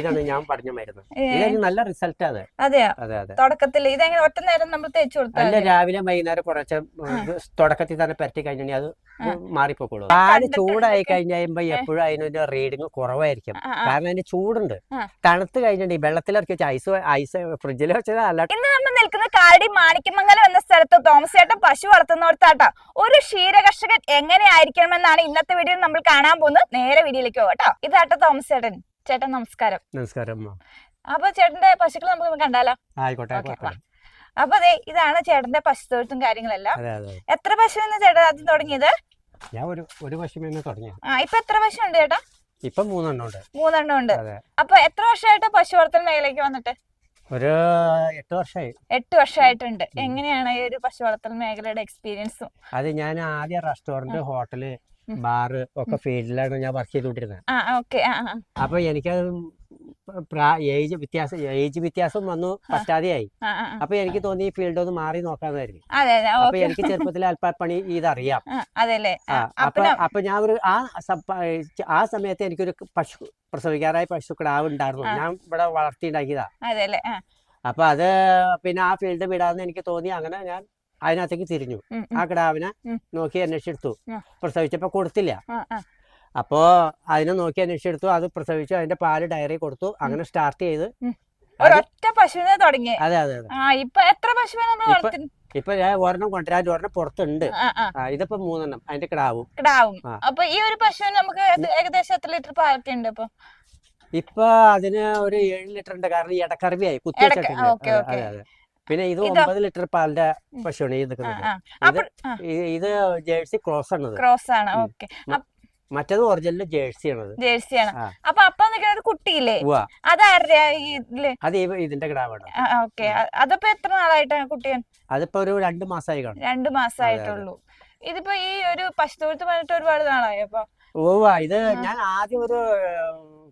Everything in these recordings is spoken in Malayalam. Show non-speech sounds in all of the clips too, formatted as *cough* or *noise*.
ഇതാണ് ഞാൻ പറഞ്ഞ മരുന്ന്. നല്ല റിസൾട്ട് അത് അതെയോ? അതെ അതെ. തുടക്കത്തിൽ ഇതെങ്ങനെ ഒറ്റ നേരം നമ്മൾ തേച്ചു കൊടുത്താൽ അല്ല രാവിലെ വൈകുന്നേരം കുറച്ച് തുടക്കത്തിൽ തന്നെ പറ്റി കഴിഞ്ഞാൽ അത് മാറിപ്പോക്കോളൂ. പാൽ ചൂടായി കഴിഞ്ഞാൽ എപ്പോഴും അതിനൊരു റീഡിങ് കുറവായിരിക്കും. കാരണം അതിന് ചൂടുണ്ട്. തണുത്ത് കഴിഞ്ഞിട്ട് വെള്ളത്തിലിറക്കി വെച്ച ഐസ് ഐസ് ഫ്രിഡ്ജിൽ വെച്ചത് അല്ല. ഇന്ന് നമ്മൾ നിൽക്കുന്ന കാടി മാണിക്യമംഗലം എന്ന സ്ഥലത്ത് തോമസ് ചേട്ടൻ പശു വളർത്തുന്നോടത്താട്ടോ ഒരു ക്ഷീരകർഷകൻ എങ്ങനെയായിരിക്കണമെന്നാണ് ഇന്നത്തെ വീഡിയോ നമ്മൾ കാണാൻ പോകുന്നത്. നേരെ വീഡിയോയിലേക്ക് പോകട്ടോ ഇതാട്ടോ തോമസ് ചേട്ടൻ നമസ്കാരം. നമസ്കാരം. അപ്പൊ ചേട്ടന്റെ പശുക്കൾ നമുക്ക് കണ്ടാലോ? ആയിക്കോട്ടെ. അപ്പൊ അതെ ഇതാണ് ചേട്ടന്റെ പശുത്തൊഴുത്തും കാര്യങ്ങളെല്ലാം. എത്ര പശുവെന്ന് ചേട്ടൻ ആദ്യം തുടങ്ങിയത്? ഞാൻ ഒരു ഒരു പശുമേന്ന് തുടങ്ങി ആ ഇപ്പൊ എത്ര പശു ഉണ്ട് ചേട്ടാ? ഇപ്പൊ മൂന്നെണ്ണം ഉണ്ട്. മൂന്നെണ്ണം ഉണ്ട്. അപ്പൊ എത്ര വർഷമായിട്ട് പശു വളർത്തൽ മേഖലയ്ക്ക് വന്നിട്ട്? ഒരു എട്ട് വർഷമായി. എട്ട് വർഷമായിട്ടുണ്ട്. എങ്ങനെയാണ് ഈ ഒരു പശു വളർത്തൽ മേഖലയുടെ എക്സ്പീരിയൻസും അത് ഞാൻ ആദ്യം റെസ്റ്റോറന്റ് ഹോട്ടൽ. ബാറ് ഒക്കെ ഫീൽഡിലാണ് ഞാൻ വർക്ക് ചെയ്തുകൊണ്ടിരുന്നത് അപ്പൊ എനിക്കത് ഏജ് വ്യത്യാസം ഏജ് വ്യത്യാസം വന്നു പറ്റാതെയായി. അപ്പൊ എനിക്ക് തോന്നി ഈ ഫീൽഡ് ഒന്ന് മാറി നോക്കാന്നായിരുന്നു. അപ്പൊ എനിക്ക് ചെറുപ്പത്തിൽ *laughs* അല്പപ്പണി ഇതറിയാം. അപ്പൊ അപ്പൊ ഞാൻ ഒരു ആ ആ സമയത്ത് എനിക്കൊരു പശു പ്രസവിക്കാറായ പശു കിടാവ് ഉണ്ടായിരുന്നു. ഞാൻ ഇവിടെ വളർത്തിണ്ടാക്കിയതാ. അപ്പൊ അത് പിന്നെ ആ ഫീൽഡ് വിടാന്ന് എനിക്ക് തോന്നി. അങ്ങനെ ഞാൻ അതിനകത്തേക്ക് തിരിഞ്ഞു. ആ കിടാവിനെ. നോക്കി അന്വേഷിച്ചെടുത്തു. ആ. പ്രസവിച്ചപ്പോ കൊടുത്തില്ല. അപ്പോ അതിനെ നോക്കി അന്വേഷിച്ചെടുത്തു. അത് പ്രസവിച്ചു. അതിന്റെ പാൽ ഡയറി കൊടുത്തു. അങ്ങനെ സ്റ്റാർട്ട് ചെയ്ത് ഒരൊറ്റ പശുവിനെ തുടങ്ങി. അതെ അതെ അതെ. ഇപ്പൊ എത്ര പശുവിനെ ഇപ്പൊ- ഞാൻ ഒരെണ്ണം കൊണ്ടുവരാൻ ഒരെണ്ണം പുറത്തുണ്ട്. ഇതിപ്പോ മൂന്നെണ്ണം. അതിന്റെ കിടാവും കിടാവും. അപ്പൊ ഈ ഒരു പശുവിന് നമുക്ക് ഏകദേശം എത്ര ലിറ്റർ പാലൊക്കെ ഉണ്ട് ഇപ്പൊ? ഇപ്പൊ അതിന് ഒരു ഏഴ് ലിറ്റർ ഉണ്ട്. കാരണം ഇടക്കറിവിയായി കുത്തി വെച്ചിട്ടുണ്ട്. അതെ അതെ. പിന്നെ ഇത് ഒമ്പത് ലിറ്റർ പാലിന്റെ. പശുവാണ് ഈ നിൽക്കുന്നത്. ഇത് ജേഴ്സി ക്രോസ് ആണ് ക്രോസ് ആണ്. ഓക്കെ. മറ്റേത് ഒറിജിനൽ ജേഴ്സി ആണ് ജേഴ്സി ആണ്. അപ്പൊ അപ്പൊ നിൽക്കുന്നത് കുട്ടിയില്ലേ? അതാരുടെ അത് ഇതിന്റെ കിടാവാണ്. ഓക്കെ. അതപ്പോ എത്ര നാളായിട്ടാണ് കുട്ടിയൻ? അതിപ്പോ ഒരു രണ്ട് മാസമായി കാണും. രണ്ടു മാസമായിട്ടുള്ളൂ ഇതിപ്പോ ഈ ഒരു പശുത്തൊഴുത്ത് പറഞ്ഞിട്ട് ഒരുപാട് നാളായി അപ്പൊ ഓ ഇത് ഞാൻ ആദ്യം ഒരു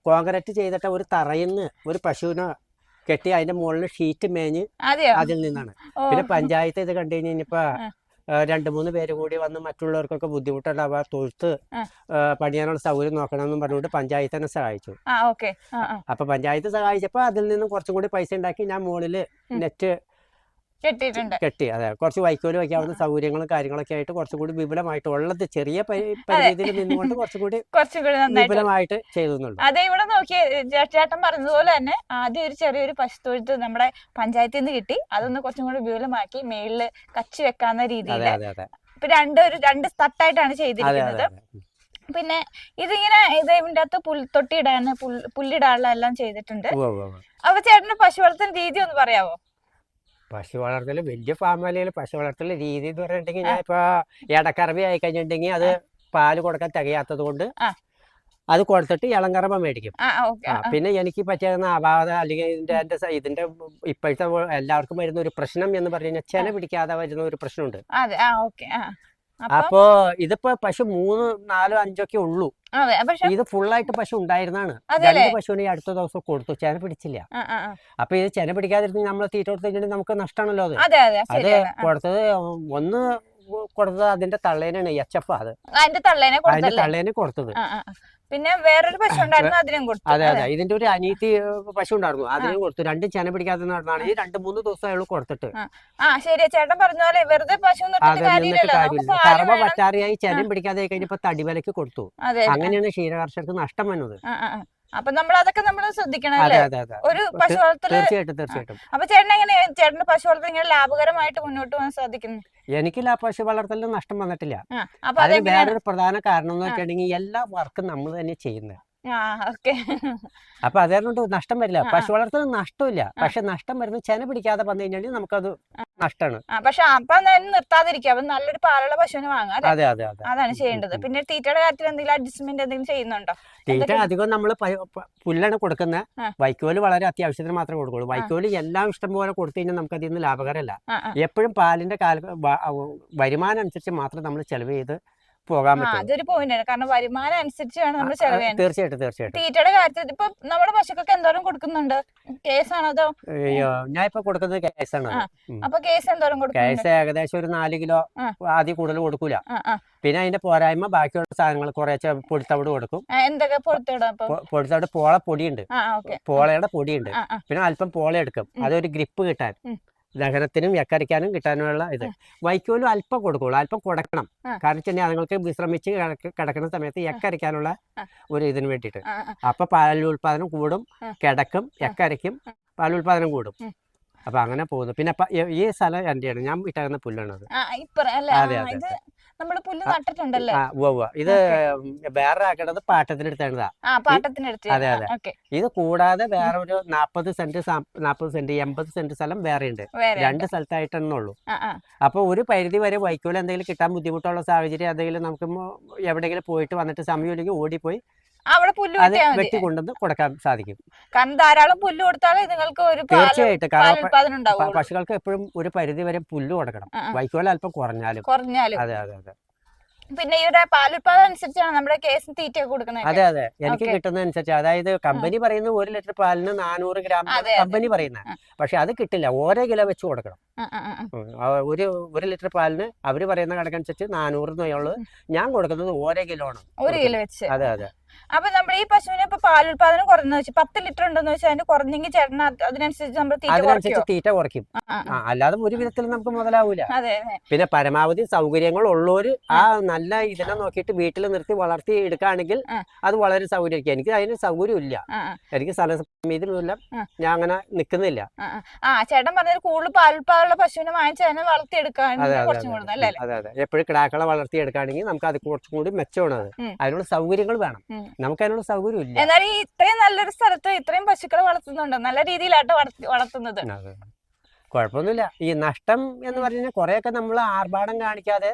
കോൺക്രീറ്റ് ചെയ്തിട്ട് ഒരു തറയിൽ നിന്ന് ഒരു പശുവിനെ കെട്ടി അതിന്റെ മുകളിൽ ഷീറ്റ് മേഞ്ഞ് അതിൽ നിന്നാണ്. പിന്നെ പഞ്ചായത്ത് ഇത് കണ്ടു കഴിഞ്ഞപ്പോ. രണ്ടു മൂന്ന് പേര് കൂടി വന്ന് മറ്റുള്ളവർക്കൊക്കെ ബുദ്ധിമുട്ടുണ്ടാവുക തൊഴുത്ത് പണിയാനുള്ള സൗകര്യം നോക്കണം എന്നും പറഞ്ഞുകൊണ്ട് പഞ്ചായത്ത് തന്നെ സഹായിച്ചു. അപ്പൊ പഞ്ചായത്ത് സഹായിച്ചപ്പോ അതിൽ നിന്നും കുറച്ചും കൂടി പൈസ ഉണ്ടാക്കി ഞാൻ മുകളിൽ നെറ്റ് കെട്ടിയിട്ടുണ്ട്. കെട്ടി അതെ. കുറച്ച് വൈക്കോൽ വയ്ക്കാവുന്ന സൗകര്യങ്ങളും കാര്യങ്ങളൊക്കെ ആയിട്ട് കുറച്ചുകൂടി വിപുലമായിട്ട് ഉള്ളത് ചെറിയ പരിധിയിൽ നിന്നുകൊണ്ട് കുറച്ചുകൂടി നന്നായിട്ട് വിപുലമായിട്ട് ചെയ്തു അതെ ഇവിടെ നോക്കിയ ചേട്ടൻ പറഞ്ഞതുപോലെ തന്നെ ആദ്യം ഒരു ചെറിയൊരു പശുത്തൊഴുത്ത് നമ്മുടെ പഞ്ചായത്തിൽ നിന്ന് കിട്ടി. അതൊന്ന് കുറച്ചും കൂടി വിപുലമാക്കി മേളിൽ കച്ചി വെക്കാവുന്ന രീതിയിൽ. ഇപ്പൊ രണ്ട് ഒരു രണ്ട് തട്ടായിട്ടാണ് ചെയ്തിരിക്കുന്നത്. പിന്നെ ഇതിങ്ങനെ ഇത് ഇതിന്റെ അകത്ത് പുൽത്തൊട്ടി പുൽ പുല്ലിടാനുള്ള എല്ലാം ചെയ്തിട്ടുണ്ട്. അപ്പൊ ചേട്ടന്റെ പശു വളർത്തൽ രീതി ഒന്ന് പറയാവോ? പശു വളർത്തൽ വലിയ ഫാം അല്ലെങ്കിൽ പശു വളർത്തൽ രീതി എന്ന് പറഞ്ഞിട്ടുണ്ടെങ്കിൽ ഞാൻ ഇപ്പൊ ഇടക്കറവി ആയി കഴിഞ്ഞിട്ടുണ്ടെങ്കിൽ അത് പാൽ കൊടുക്കാൻ തികയാത്തത് കൊണ്ട്. അത് കൊടുത്തിട്ട് ഇളങ്കറമ്പ മേടിക്കും. പിന്നെ എനിക്ക് പറ്റിയ അപാകത അല്ലെങ്കിൽ ഇതിന്റെ എന്റെ ഇതിന്റെ ഇപ്പോഴത്തെ എല്ലാവർക്കും വരുന്ന ഒരു പ്രശ്നം എന്ന് പറഞ്ഞു കഴിഞ്ഞാൽ ചെന പിടിക്കാതെ വരുന്ന ഒരു പ്രശ്നമുണ്ട്. അപ്പൊ ഇതിപ്പോ പശു മൂന്ന് നാലോ അഞ്ചൊക്കെ ഉള്ളൂ. ഇത് ഫുള്ളായിട്ട് പശു ഉണ്ടായിരുന്നാണ്. രണ്ട് പശുവിനെ അടുത്ത ദിവസം കൊടുത്തു. ചെന പിടിച്ചില്ല. അപ്പൊ ഇത് ചെന പിടിക്കാതിരുന്ന് നമ്മൾ തീറ്റ കൊടുത്തു കഴിഞ്ഞിട്ട് നമുക്ക് നഷ്ടമാണല്ലോ അത്. അതെ. കൊടുത്തത് ഒന്ന് കൊടുത്തത് അതിന്റെ തള്ളേനാണ് എച്ച് എഫ് അത് അതിന്റെ തള്ളേനെ അതിന്റെ കൊടുത്തല്ലേ തള്ളേനെ കൊടുത്തത്. പിന്നെ വേറൊരു പശു ഉണ്ടായിരുന്നു അതിനും കൊടുത്തു അതെ അതെ. ഇതിന്റെ ഒരു അനീതി പശു ഉണ്ടായിരുന്നു. അതിനും കൊടുത്തു. രണ്ടും ചെന പിടിക്കാതെ നടന്നാണ് ഈ രണ്ട് മൂന്ന് ദിവസം അയാൾ കൊടുത്തിട്ട്. ആ ശരി ചേട്ടൻ പറഞ്ഞ പോലെ വെറുതെ പശു കറവ വേണം. ചെനം പിടിക്കാതെ കഴിഞ്ഞപ്പോ തടിവിലക്ക് കൊടുത്തു. അങ്ങനെയാണ് ക്ഷീരകർഷകർക്ക് നഷ്ടം വന്നത്. അപ്പൊ നമ്മൾ അതൊക്കെ നമ്മൾ ശ്രദ്ധിക്കണം അല്ലേ? ഒരു പശു വളർത്തൽ തീർച്ചയായിട്ടും തീർച്ചയായിട്ടും. അപ്പൊ ചേട്ടൻ എങ്ങനെ ചേട്ടന്റെ പശു വളർത്തൽ ഇങ്ങനെ ലാഭകരമായിട്ട് മുന്നോട്ട് പോകാൻ സാധിക്കുന്നു? എനിക്ക് പശു വളർത്തലിന് നഷ്ടം വന്നിട്ടില്ല. അതിന് വേറൊരു പ്രധാന കാരണം എന്ന് വെച്ചിട്ടുണ്ടെങ്കിൽ എല്ലാ വർക്കും നമ്മൾ തന്നെ ചെയ്യുന്നത്. അപ്പൊ അതുകൊണ്ട് നഷ്ടം വരില്ല. പശു വളർത്തൽ നഷ്ടമില്ല. പക്ഷെ നഷ്ടം വരുന്നത് ചെന പിടിക്കാതെ വന്നു കഴിഞ്ഞാൽ നമുക്കത് നഷ്ടമാണ് പക്ഷെ അപ്പൊ നിർത്താതിരിക്കും. നിർത്താതിരിക്കുക നല്ലൊരു പാലുള്ള പശുവിനെ വാങ്ങാം അതെ അതെ അതെ. അതാണ് ചെയ്യേണ്ടത്. പിന്നെ തീറ്റയുടെ കാര്യത്തിൽ എന്തെങ്കിലും അഡ്ജസ്റ്റ്മെന്റ് എന്തെങ്കിലും ചെയ്യുന്നുണ്ടോ? തീറ്റ അധികം നമ്മൾ പുല്ലാണ് കൊടുക്കുന്നത്. വൈക്കോൽ വളരെ അത്യാവശ്യത്തിന് മാത്രമേ കൊടുക്കുള്ളൂ. വൈക്കോൽ എല്ലാം ഇഷ്ടം പോലെ കൊടുത്തു കഴിഞ്ഞാൽ നമുക്ക് അതിൽ നിന്ന് ലാഭകരമല്ല. എപ്പോഴും പാലിന്റെ കാല വരുമാനം അനുസരിച്ച് മാത്രം നമ്മൾ ചെലവ് ചെയ്ത് പോകാൻ പറ്റും അതൊരു പോയിന്റ് ആണ്. കാരണം വരുമാനം അനുസരിച്ചാണ് നമ്മൾ ചെലവ് തീർച്ചയായിട്ടും തീർച്ചയായിട്ടും. തീറ്റയുടെ കാര്യത്തിൽ ഇപ്പൊ നമ്മുടെ പശുക്കൾക്ക് എന്തോരം കൊടുക്കുന്നുണ്ട്? കേസാണോ അതോ? ഞാൻ ഇപ്പൊ കൊടുക്കുന്നത് കേസാണ്. അപ്പൊ കേസ് എന്തോരം കൊടുക്കുന്നുണ്ട്? കേസ് ഏകദേശം ഒരു നാല് കിലോ. ആദ്യം കൂടുതൽ കൊടുക്കൂല. പിന്നെ അതിന്റെ പോരായ്മ ബാക്കിയുള്ള സാധനങ്ങൾ കുറേശ്ശെ പൊടിത്തവിട് കൊടുക്കും. എന്തൊക്കെ പൊടിത്തവിട് പോള പൊടിയുണ്ട്. പോളയുടെ പൊടിയുണ്ട്. പിന്നെ അല്പം പോള എടുക്കും. അതൊരു ഗ്രിപ്പ് കിട്ടാൻ. ദഹനത്തിനും എക്കരിക്കാനും കിട്ടാനുള്ള ഇത്. വൈക്കോലും അല്പം കൊടുക്കുള്ളൂ. അല്പം കൊടുക്കണം. കാരണം വെച്ചാൽ അതുങ്ങൾക്ക് വിശ്രമിച്ച് കിടക്കുന്ന സമയത്ത് യക്കരിക്കാനുള്ള ഒരു ഇതിന് വേണ്ടിയിട്ട്. അപ്പൊ പാലുൽപാദനം കൂടും കിടക്കും എക്കരയ്ക്കും പാൽ പാലുൽപാദനം കൂടും. അപ്പൊ അങ്ങനെ പോകുന്നു. പിന്നെ ഈ- സ്ഥലം എന്റെയാണ് ഞാൻ ഇട്ടാകുന്ന പുല്ലാണത് അതെ, അതെ, ഇത് നമ്മൾ പുല്ല് നട്ടിട്ടുണ്ടല്ലേ? ഇത് വേറെ ആക്കേണ്ടത് പാട്ടത്തിനെടുത്തേണ്ടതാ ആ പാട്ടത്തിനെടുത്ത്. അതെ, അതെ. ഇത് കൂടാതെ വേറെ ഒരു നാപ്പത് സെന്റ് നാപ്പത് സെന്റ് എൺപത് സെന്റ് സ്ഥലം വേറെ ഉണ്ട് രണ്ട് സ്ഥലത്തായിട്ടെണ്ണേ ഉള്ളൂ അപ്പൊ ഒരു പരിധി വരെ വൈക്കോൽ എന്തെങ്കിലും കിട്ടാൻ ബുദ്ധിമുട്ടുള്ള സാഹചര്യം എന്തെങ്കിലും നമുക്ക് എവിടെങ്കിലും എവിടെയെങ്കിലും പോയിട്ട് വന്നിട്ട് സമയമില്ലെങ്കിൽ ഓടിപ്പോയി അവിടെ പുല്ല് വെട്ടി കൊണ്ടുവന്ന് കൊടുക്കാൻ സാധിക്കും. കാരണം ധാരാളം പുല്ല് കൊടുത്താലേ നിങ്ങൾക്ക് ഒരു തീർച്ചയായിട്ടും. കാരണം പശുക്കൾക്ക് എപ്പോഴും ഒരു പരിധി വരെ പുല്ല് കൊടുക്കണം. വൈക്കോൽ അല്പം കുറഞ്ഞാലും. കുറഞ്ഞാലും. അതെ അതെ അതെ. പിന്നെ ഇവരുടെ പാലുൽപാദനം അനുസരിച്ചാണ് നമ്മുടെ കേസ് തീറ്റ കൊടുക്കുന്നത് അതെ അതെ. എനിക്ക് കിട്ടുന്ന അനുസരിച്ച്. അതായത് കമ്പനി പറയുന്ന ഒരു ലിറ്റർ പാലിന് നാനൂറ് ഗ്രാം. കമ്പനി പറയുന്ന. പക്ഷെ അത് കിട്ടില്ല. ഓരോ കിലോ വെച്ച് കൊടുക്കണം. ഒരു ഒരു ലിറ്റർ പാലിന് അവർ പറയുന്ന കണക്കനുസരിച്ച് നാനൂറ് എന്നുള്ളത് ഞാൻ കൊടുക്കുന്നത് ഓരോ കിലോ ആണ് ഒരു കിലോ വെച്ച്. അതെ അതെ. അപ്പൊ നമ്മൾ ഈ പശുവിന് ഇപ്പൊ പാലുൽപാദനം കുറഞ്ഞു വെച്ചാൽ പത്ത് ലിറ്റർ ഉണ്ടെന്ന് വെച്ചാൽ അതിന് കുറഞ്ഞെങ്കിൽ ചേട്ടൻ അത് അതിനനുസരിച്ച് നമ്മൾ തീറ്റ അതിനനുസരിച്ച് തീറ്റ കുറയ്ക്കും. അല്ലാതെ ഒരു വിധത്തിൽ നമുക്ക് മുതലാവൂല. പിന്നെ പരമാവധി സൗകര്യങ്ങൾ ഉള്ളവര് ആ നല്ല ഇതിനെ നോക്കിയിട്ട് വീട്ടിൽ നിർത്തി വളർത്തി എടുക്കുകയാണെങ്കിൽ അത് വളരെ സൗകര്യമായിരിക്കും. എനിക്ക് അതിന് സൗകര്യം ഇല്ല എനിക്ക് ആ. ഞാൻ അങ്ങനെ നിൽക്കുന്നില്ല ആ, ചേട്ടൻ പറഞ്ഞത് കൂടുതൽ പാലുൽപാദനമുള്ള പശുവിനെ വാങ്ങിച്ച് അതിനെ വളർത്തിയെടുക്കാൻ അതെ അതെ എപ്പോഴും കിടാക്കളെ വളർത്തി എടുക്കാണെങ്കിൽ നമുക്ക് അത് കുറച്ചും കൂടി മെച്ചമാണ്. അത് അതിനുള്ള സൗകര്യങ്ങൾ വേണം. നമുക്ക് അതിനുള്ള സൗകര്യം ഇല്ല എന്നാലും ഈ ഇത്രയും നല്ലൊരു സ്ഥലത്ത് ഇത്രയും പശുക്കളെ വളർത്തുന്നുണ്ട്. നല്ല രീതിയിലാട്ടോ വളർത്തുന്നത്. കുഴപ്പമൊന്നുമില്ല. ഈ നഷ്ടം എന്ന് പറഞ്ഞാൽ കുറെയൊക്കെ നമ്മൾ ആർഭാടം കാണിക്കാതെ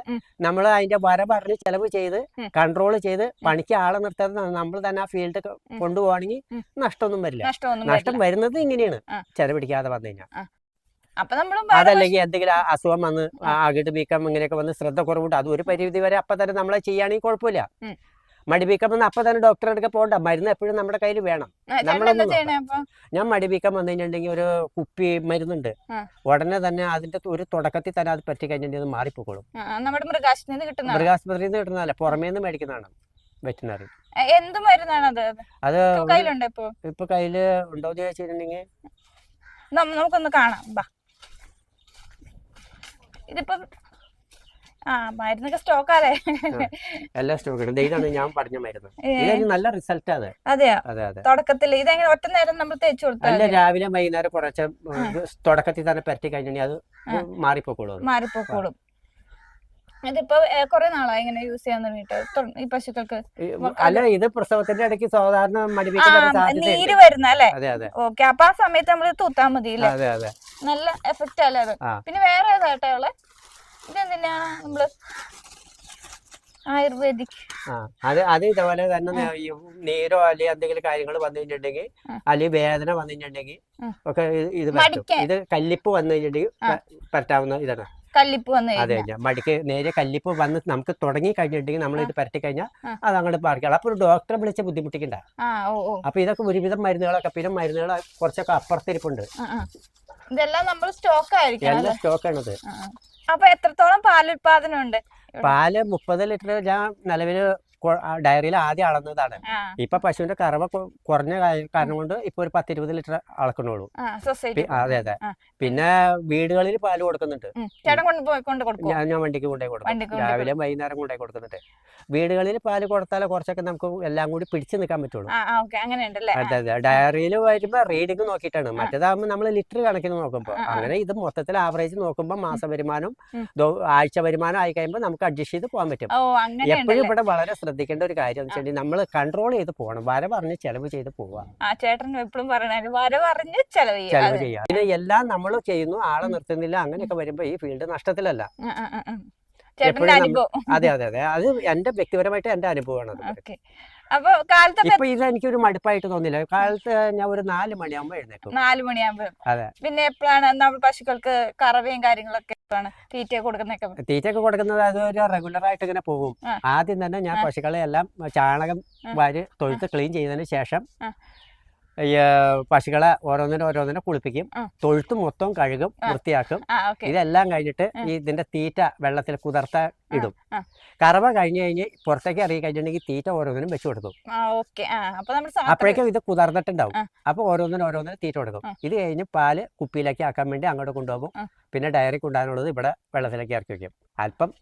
നമ്മൾ അതിന്റെ വര പറഞ്ഞ് ചെലവ് ചെയ്ത് കൺട്രോൾ ചെയ്ത് പണിക്ക് ആളെ നിർത്താതെ നമ്മൾ തന്നെ ആ ഫീൽഡ് കൊണ്ടുപോവാണെങ്കിൽ. നഷ്ടമൊന്നും വരില്ല. നഷ്ടം വരുന്നത് ഇങ്ങനെയാണ്. ചെലവിടിക്കാതെ വന്നു കഴിഞ്ഞാൽ. അതല്ലെങ്കിൽ എന്തെങ്കിലും അസുഖം വന്ന് ആകിട്ട് വീക്കം ഇങ്ങനെയൊക്കെ വന്ന് ശ്രദ്ധ കുറവുണ്ട്. അത് ഒരു പരിധി വരെ അപ്പൊ തന്നെ നമ്മളെ ചെയ്യുകയാണെങ്കിൽ കുഴപ്പമില്ല. മടിവീക്കം വന്ന് അപ്പൊ തന്നെ ഡോക്ടറെ അടുക്ക പോകണ്ട. മരുന്ന് എപ്പോഴും നമ്മുടെ കയ്യിൽ വേണം. നമ്മളൊന്നും ഞാൻ മടിവീക്കം വന്നു കഴിഞ്ഞിട്ടുണ്ടെങ്കിൽ ഒരു കുപ്പി മരുന്നുണ്ട്. ഉടനെ തന്നെ അതിന്റെ ഒരു തുടക്കത്തിൽ തന്നെ അത് പറ്റി കഴിഞ്ഞിട്ടുണ്ടെങ്കിൽ മാറിപ്പോക്കോളും. നമ്മുടെ മൃഗാശുപത്രിയിൽ നിന്ന് കിട്ടുന്ന നിന്ന് കിട്ടുന്നതല്ല പുറമേ നിന്ന് മേടിക്കുന്നതാണ് വെറ്റിനറി. എന്ത് മരുന്നാണ് അത്? അത് കയ്യിലുണ്ട് ഇപ്പൊ? ഇപ്പൊ കയ്യിൽ ഉണ്ടോന്ന് ചോദിച്ചിട്ടുണ്ടെങ്കിൽ നമുക്കൊന്ന് കാണാം ഇതിപ്പം മരുന്നൊക്കെ സ്റ്റോക്കാലേ എല്ലാ സ്റ്റോക്ക് ഉണ്ട് ഇതാണ് ഞാൻ പറഞ്ഞ മരുന്ന്. ഇതൊരു നല്ല റിസൾട്ട് അതെ അതെ അതെ. തുടക്കത്തിൽ ഇതെങ്ങനെ ഒറ്റ നേരം നമ്മൾ തേച്ചു കൊടുത്താൽ അല്ല രാവിലെ വൈകുന്നേരം കുറച്ച് തുടക്കത്തിൽ തന്നെ പരത്തി കഴിഞ്ഞാൽ അത് മാറിപ്പോക്കോളും മാറിപ്പോക്കോളൂ. ഇതിപ്പോ കുറെ നാളായി ഇങ്ങനെ യൂസ് ചെയ്യാൻ ഈ പശുക്കൾക്ക് അല്ല ഇത് പ്രസവത്തിന്റെ ഇടയ്ക്ക് സാധാരണ നീര് വരുന്ന അല്ലേ? ഓക്കെ അപ്പൊ ആ സമയത്ത് നമ്മൾ തൂത്താൽ മതി നല്ല എഫക്റ്റ് അല്ലേ അത്? പിന്നെ വേറെ ഏതായിട്ടാ ഉള്ളത് ഇതെന്തിനാ നമ്മൾ ആയുർവേദിക്? ആ അത് അത് ഇതുപോലെ തന്നെ നീരോ അല്ലെങ്കിൽ എന്തെങ്കിലും കാര്യങ്ങൾ വന്നു കഴിഞ്ഞിട്ടുണ്ടെങ്കിൽ. അല്ലെങ്കിൽ വേദന വന്നു കഴിഞ്ഞിട്ടുണ്ടെങ്കിൽ ഒക്കെ ഇത് ഇത് കല്ലിപ്പ് വന്നു കഴിഞ്ഞിട്ടുണ്ടെങ്കിൽ പറ്റാവുന്ന ഇതാണ്. കല്ലിപ്പ് വന്നു അതെ മടിക്ക് നേരെ കല്ലിപ്പ് വന്ന് നമുക്ക് തുടങ്ങി കഴിഞ്ഞിട്ടുണ്ടെങ്കിൽ നമ്മൾ ഇത് പരത്തി കഴിഞ്ഞാൽ അത് അങ്ങോട്ട് പാർക്കുക അപ്പൊ ഡോക്ടറെ വിളിച്ച് ബുദ്ധിമുട്ടിക്കണ്ട. അപ്പൊ ഇതൊക്കെ ഒരുവിധം മരുന്നുകളൊക്കെ പിന്നെ മരുന്നുകൾ കുറച്ചൊക്കെ അപ്പുറത്തിരിപ്പുണ്ട്. ഇതെല്ലാം നമ്മൾ സ്റ്റോക്ക് ആയിരിക്കും സ്റ്റോക്ക് ആണത്. സ്റ്റോക്കാണത്. അപ്പൊ എത്രത്തോളം പാലുൽപാദനം ഉണ്ട് പാൽ മുപ്പത് ലിറ്റർ ഞാൻ നിലവിൽ ഡയറിയിൽ ആദ്യം അളന്നതാണ്. ഇപ്പൊ പശുവിന്റെ കറവ കുറഞ്ഞ കാരണം കൊണ്ട് ഇപ്പൊ ഒരു പത്തിരുപത് ലിറ്റർ അളക്കണുള്ളൂ. അതെ അതെ. പിന്നെ വീടുകളിൽ പാൽ കൊടുക്കുന്നുണ്ട്. ഞാൻ ഞാൻ വണ്ടിക്ക് കൊണ്ടുപോയി കൊടുക്കും. രാവിലെ വൈകുന്നേരം കൊണ്ടുപോയി കൊടുക്കുന്നുണ്ട്. വീടുകളിൽ പാൽ കൊടുത്താലേ കുറച്ചൊക്കെ നമുക്ക് എല്ലാം കൂടി പിടിച്ചു നിൽക്കാൻ പറ്റുള്ളൂ. അതെ അതെ. ഡയറിയിൽ വരുമ്പോ റീഡിങ് നോക്കിയിട്ടാണ്. മറ്റേതാകുമ്പോൾ നമ്മൾ ലിറ്റർ കണക്കിന് നോക്കുമ്പോൾ. അങ്ങനെ ഇത് മൊത്തത്തിൽ ആവറേജ് നോക്കുമ്പോൾ മാസ വരുമാനം. ആഴ്ച വരുമാനം ആയി കഴിയുമ്പോൾ നമുക്ക് അഡ്ജസ്റ്റ് ചെയ്ത് പോകാൻ പറ്റും. എപ്പോഴും ഇവിടെ വളരെ ശ്രദ്ധിക്കേണ്ട ഒരു കാര്യം എന്ന് വെച്ചാൽ നമ്മൾ കൺട്രോൾ ചെയ്ത് പോകണം. വര പറഞ്ഞ് ചെലവ് ചെയ്ത് പോവുക ആ ചേട്ടൻ എപ്പോഴും പറയണ വര പറഞ്ഞ് ചെലവ് ചെലവ് ചെയ്യുക പിന്നെ എല്ലാം നമ്മൾ ചെയ്യുന്നു ആളെ നിർത്തുന്നില്ല അങ്ങനെയൊക്കെ വരുമ്പോൾ ഈ ഫീൽഡ് നഷ്ടത്തിലല്ല. അതെ അതെ അതെ. അത് എന്റെ വ്യക്തിപരമായിട്ട് എന്റെ അനുഭവമാണ് അപ്പൊ കാലത്ത് ഇപ്പൊ ഇത് എനിക്കൊരു മടുപ്പായിട്ട് തോന്നില്ല കാലത്ത് ഞാൻ ഒരു നാല് മണിയാകുമ്പോ എഴുന്നേക്കും നാല് മണിയാകുമ്പോ അതെ. പിന്നെ എപ്പോഴാണ് നമ്മൾ പശുക്കൾക്ക് കറവയും കാര്യങ്ങളൊക്കെ എപ്പോഴാണ് തീറ്റ കൊടുക്കുന്നൊക്കെ തീറ്റയൊക്കെ കൊടുക്കുന്നത് അത് ഒരു റെഗുലർ ആയിട്ട് ഇങ്ങനെ പോകും ആദ്യം തന്നെ ഞാൻ. പശുക്കളെ എല്ലാം ചാണകം. വാരി തൊഴുത്ത് ക്ലീൻ ചെയ്തതിന് ശേഷം. ഈ പശുക്കളെ ഓരോന്നിനും ഓരോന്നിനെ കുളിപ്പിക്കും. തൊഴുത്ത് മൊത്തം കഴുകും വൃത്തിയാക്കും. ഇതെല്ലാം കഴിഞ്ഞിട്ട്. ഈ ഇതിന്റെ തീറ്റ വെള്ളത്തിൽ കുതിർത്ത ഇടും. കറവ കഴിഞ്ഞു കഴിഞ്ഞ് പുറത്തേക്ക് ഇറങ്ങി കഴിഞ്ഞിട്ടുണ്ടെങ്കിൽ തീറ്റ ഓരോന്നിനും വെച്ചു കൊടുക്കും. അപ്പോഴേക്കും ഇത് കുതിർന്നിട്ടുണ്ടാവും. അപ്പൊ ഓരോന്നിനും ഓരോന്നിനും തീറ്റ കൊടുക്കും. ഇത് കഴിഞ്ഞ് പാൽ കുപ്പിയിലേക്ക് ആക്കാൻ വേണ്ടി അങ്ങോട്ട് കൊണ്ടുപോകും. പിന്നെ ഡയറി കൊണ്ടുപോകാനുള്ളത് ഇവിടെ വെള്ളത്തിലേക്ക് ഇറക്കി വെക്കും. അല്പം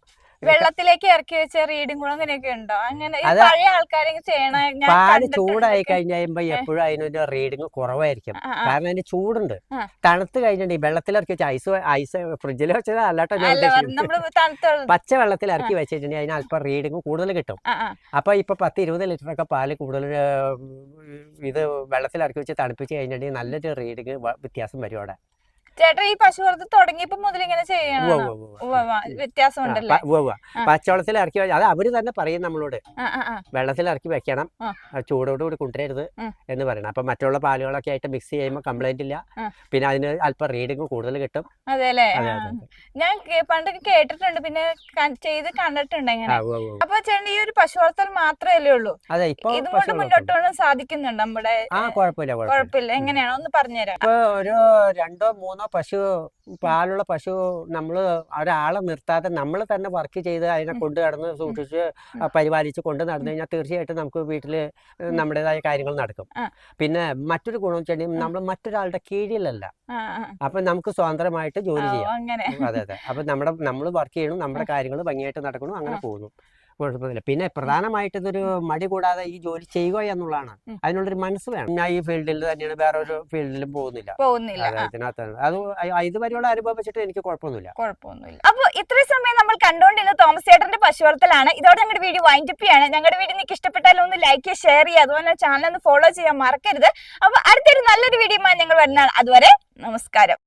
വെള്ളത്തിലേക്ക് ഇറക്കി വെച്ച റീഡിംഗ് കൂടെ അങ്ങനെയൊക്കെ ഉണ്ടോ? അങ്ങനെ ഈ പഴയ ആൾക്കാരെ ചെയ്യണ പാൽ ചൂടായി കഴിഞ്ഞാൽ കഴിഞ്ഞ് കഴിയുമ്പോ എപ്പോഴും അതിനൊരു റീഡിങ് കുറവായിരിക്കും. കാരണം അതിന് ചൂടുണ്ട്. തണുത്ത് കഴിഞ്ഞിട്ടുണ്ടെങ്കിൽ വെള്ളത്തിൽ ഇറക്കി വെച്ച ഐസ് ഐസ് ഫ്രിഡ്ജിൽ വെച്ചത് അല്ലാട്ടോ പച്ച വെള്ളത്തിൽ ഇറക്കി വെച്ചിട്ടുണ്ടെങ്കിൽ അതിന് അല്പം റീഡിങ് കൂടുതൽ കിട്ടും. അപ്പൊ ഇപ്പൊ പത്ത് ഇരുപത് ലിറ്റർ ഒക്കെ പാൽ കൂടുതൽ ഇത് വെള്ളത്തിൽ ഇറക്കി വെച്ച് തണുപ്പിച്ച് കഴിഞ്ഞിട്ടുണ്ടെങ്കിൽ നല്ലൊരു റീഡിങ് വ്യത്യാസം വരും അവിടെ. ചേട്ടാ ഈ പശു വളർത്ത് തുടങ്ങിയപ്പോ മുതൽ ഇങ്ങനെ ചെയ്യണം. പച്ചവെള്ളത്തിൽ ഇറക്കി അത് അവർ തന്നെ പറയും നമ്മളോട്. വെള്ളത്തിൽ ഇറക്കി വെക്കണം. ചൂടോട് കൂടി ചൂടോടുകൂടി കൊണ്ടുവരരുത്. എന്ന് പറയണം. അപ്പൊ മറ്റുള്ള പാലുകളൊക്കെ ആയിട്ട് മിക്സ് ചെയ്യുമ്പോൾ കംപ്ലൈന്റ് ഇല്ല. പിന്നെ അതിന് അല്പം റീഡിങ് കൂടുതൽ കിട്ടും. അതെല്ലേ. ഞാൻ പണ്ടൊക്കെ കേട്ടിട്ടുണ്ട്. പിന്നെ ചെയ്ത് കണ്ടിട്ടുണ്ട് ഇങ്ങനെ. അപ്പൊ ചേട്ടൻ ഈ ഒരു പശു വളർത്തൽ മാത്രമല്ലേ ഉള്ളൂ? അതെ ഇപ്പൊ ഇതുകൊണ്ട് മുന്നോട്ട് വളർത്തുന്നു. പോകാൻ സാധിക്കുന്നുണ്ട് നമ്മുടെ കുഴപ്പമില്ല കുഴപ്പമില്ല. എങ്ങനെയാണോ? ഒന്ന് പറഞ്ഞുതരാം. ഒരു രണ്ടോ മൂന്നോ പശു പാലുള്ള പശു നമ്മൾ ഒരാളെ നിർത്താതെ നമ്മൾ തന്നെ വർക്ക് ചെയ്ത് അതിനെ കൊണ്ട് നടന്ന് സൂക്ഷിച്ച് പരിപാലിച്ച് കൊണ്ട് നടന്നു കഴിഞ്ഞാൽ തീർച്ചയായിട്ടും നമുക്ക് വീട്ടിൽ നമ്മുടേതായ കാര്യങ്ങൾ നടക്കും. പിന്നെ മറ്റൊരു ഗുണം വെച്ചിട്ടുണ്ടെങ്കിൽ നമ്മൾ മറ്റൊരാളുടെ കീഴിലല്ല. അപ്പൊ നമുക്ക് സ്വതന്ത്രമായിട്ട് ജോലി ചെയ്യാം. അതെ അതെ. അപ്പൊ നമ്മുടെ നമ്മൾ വർക്ക് ചെയ്യണം നമ്മുടെ കാര്യങ്ങൾ ഭംഗിയായിട്ട് നടക്കണം അങ്ങനെ പോകുന്നു. കുഴപ്പമില്ല പിന്നെ പ്രധാനമായിട്ട് ഇതൊരു മടി കൂടാതെ ഈ ജോലി ചെയ്യുക എന്നുള്ളതാണ്. അതിനുള്ളൊരു മനസ്സ് വേണം. ഞാൻ ഈ ഫീൽഡിൽ തന്നെയാണ് വേറെ ഒരു ഫീൽഡിലും പോകുന്നില്ല. പോകുന്നില്ല. അതെ ഇതിനകത്താണ് അത് അ- ഇതുവരെയുള്ള അനുഭവം വെച്ചിട്ട് എനിക്ക് കുഴപ്പമൊന്നുമില്ല. കുഴപ്പമൊന്നുമില്ല. അപ്പൊ ഇത്രയും സമയം നമ്മൾ കണ്ടുകൊണ്ടിരുന്ന തോമസ് ചേട്ടന്റെ പശു വളർത്തലാണ് ഇതോടെ ഞങ്ങളുടെ വീഡിയോ വൈൻഡപ്പ് ചെയ്യാണ്. ഞങ്ങളുടെ വീഡിയോ നിങ്ങൾക്ക് ഇഷ്ടപ്പെട്ടാലും ഒന്ന് ലൈക്ക് ഷെയർ ചെയ്യുക അതുപോലെ ചാനൽ ഒന്ന് ഫോളോ ചെയ്യാൻ മറക്കരുത്. അപ്പൊ അടുത്തൊരു നല്ലൊരു വീഡിയോ ഞങ്ങൾ വരുന്നതാണ്. അതുവരെ നമസ്കാരം.